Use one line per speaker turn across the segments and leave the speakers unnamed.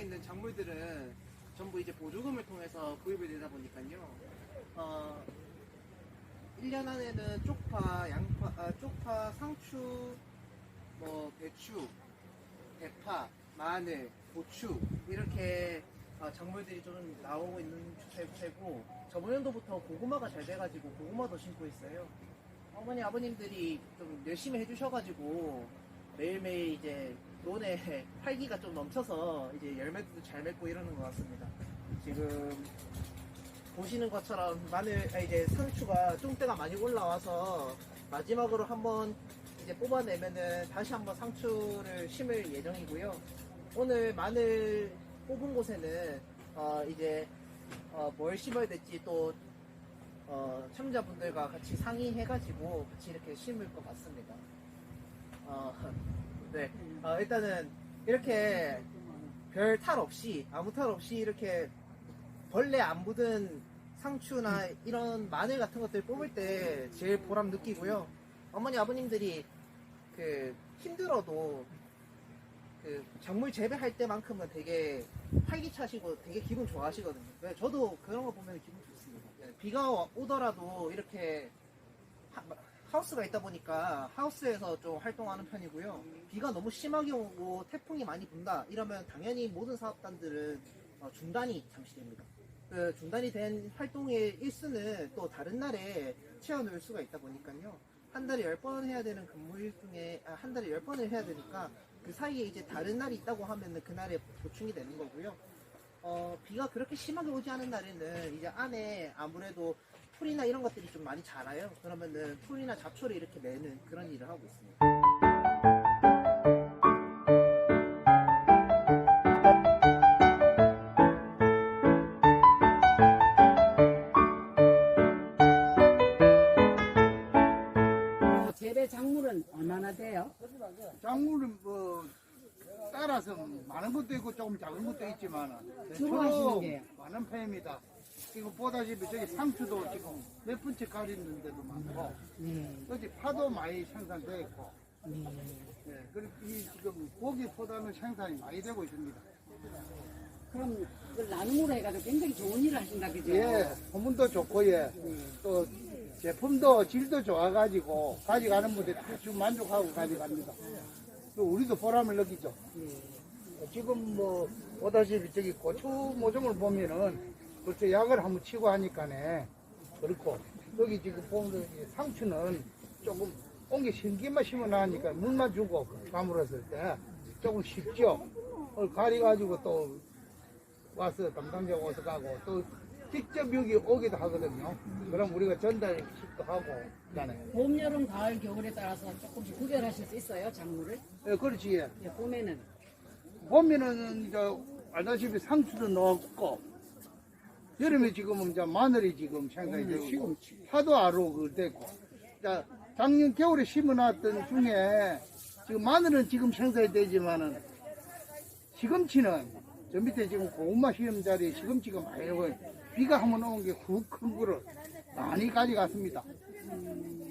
있는 작물들은 전부 이제 보조금을 통해서 구입이 되다 보니까요. 어, 1년 안에는 쪽파, 양파, 아, 쪽파, 상추, 뭐 배추, 대파, 마늘, 고추 이렇게 어, 작물들이 좀 나오고 있는 추세고 저번 연도부터 고구마가 잘 돼가지고 고구마도 심고 있어요. 어머니 아버님들이 좀 열심히 해주셔가지고 매일매일 이제 논에 활기가 좀 넘쳐서 이제 열매도 잘 맺고 이러는 것 같습니다. 지금 보시는 것처럼 마늘 아, 이제 상추가 쫑대가 많이 올라와서 마지막으로 한번 이제 뽑아내면은 다시 한번 상추를 심을 예정이고요. 오늘 마늘 뽑은 곳에는 어 이제 어 뭘 심어야 될지 또 어, 참자분들과 같이 상의해가지고 같이 이렇게 심을 것 같습니다. 어, 네. 어, 일단은 이렇게 별 탈 없이, 아무 탈 없이 이렇게 벌레 안 묻은 상추나 이런 마늘 같은 것들 뽑을 때 제일 보람 느끼고요. 어머니, 아버님들이 그 힘들어도 그 작물 재배할 때만큼은 되게 활기차시고 되게 기분 좋아하시거든요. 네, 저도 그런 거 보면 기분 좋습니다. 네, 비가 와- 오더라도 이렇게 하, 하우스가 있다 보니까 하우스에서 좀 활동하는 편이고요. 비가 너무 심하게 오고 태풍이 많이 분다 이러면 당연히 모든 사업단들은 어, 중단이 잠시 됩니다. 그 중단이 된 활동의 일수는 또 다른 날에 채워놓을 수가 있다 보니까요. 한 달에 열번 해야 되는 근무일 중에 아, 한 달에 열 번을 해야 되니까 그 사이에 이제 다른 날이 있다고 하면은 그날에 보충이 되는 거고요. 어, 비가 그렇게 심하게 오지 않은 날에는 이제 안에 아무래도 풀이나 이런 것들이 좀 많이 자라요. 그러면은 풀이나 잡초를 이렇게 내는 그런 일을 하고 있습니다.
어, 재배 작물은 얼마나 돼요?
작물은 뭐 따라서 많은 것도 있고 조금 작은 것도 있지만
주로 하시는 게요?
많은 편입니다. 지금 보다시피 저기 상추도 지금 몇 번째 가리는 데도 많고
네.
어디 파도 많이 생산되어 있고
네.
예, 그리고 이 지금 고기보다는 생산이 많이 되고 있습니다.
그럼 그 나눔으로 해가지고 굉장히 좋은 일을 하신다 그죠?
예, 소문도 좋고 예, 또 제품도 질도 좋아가지고 가져가는 분들이 아주 만족하고 가져갑니다. 또 우리도 보람을 느끼죠.
네.
지금 뭐 보다시피 저기 고추 모종을 보면은 벌써 약을 한번 치고 하니까네 그렇고 여기 지금 보면 이 상추는 조금 옹게 신기만 심어놔니까 물만 주고 가물었을 때 조금 쉽죠. 그걸 가려가지고 또 와서 담당자가 와서 가고 또 직접 여기 오기도 하거든요. 그럼 우리가 전달식도 하고 그다네.
봄, 여름, 가을, 겨울에 따라서 조금씩 구별하실 수 있어요 작물을?
예, 그렇지. 예.
예, 봄에는
봄에는 이제 알다시피 상추도 넣었고 여름에 지금은 이제 마늘이 지금 생산이 되고 파도 아로 그 되고 자 작년 겨울에 심어놨던 중에 지금 마늘은 지금 생산이 되지만은 시금치는 저 밑에 지금 고구마 시험 자리에 시금치가 많이 오고 비가 한번 오는 게훅큰 거를 많이 가져갔습니다.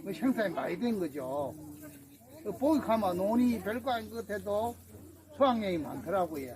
그 생산이 많이 된 거죠. 그 보기 가면 논이 별거 아닌 것 같아도 수확량이 많더라고요.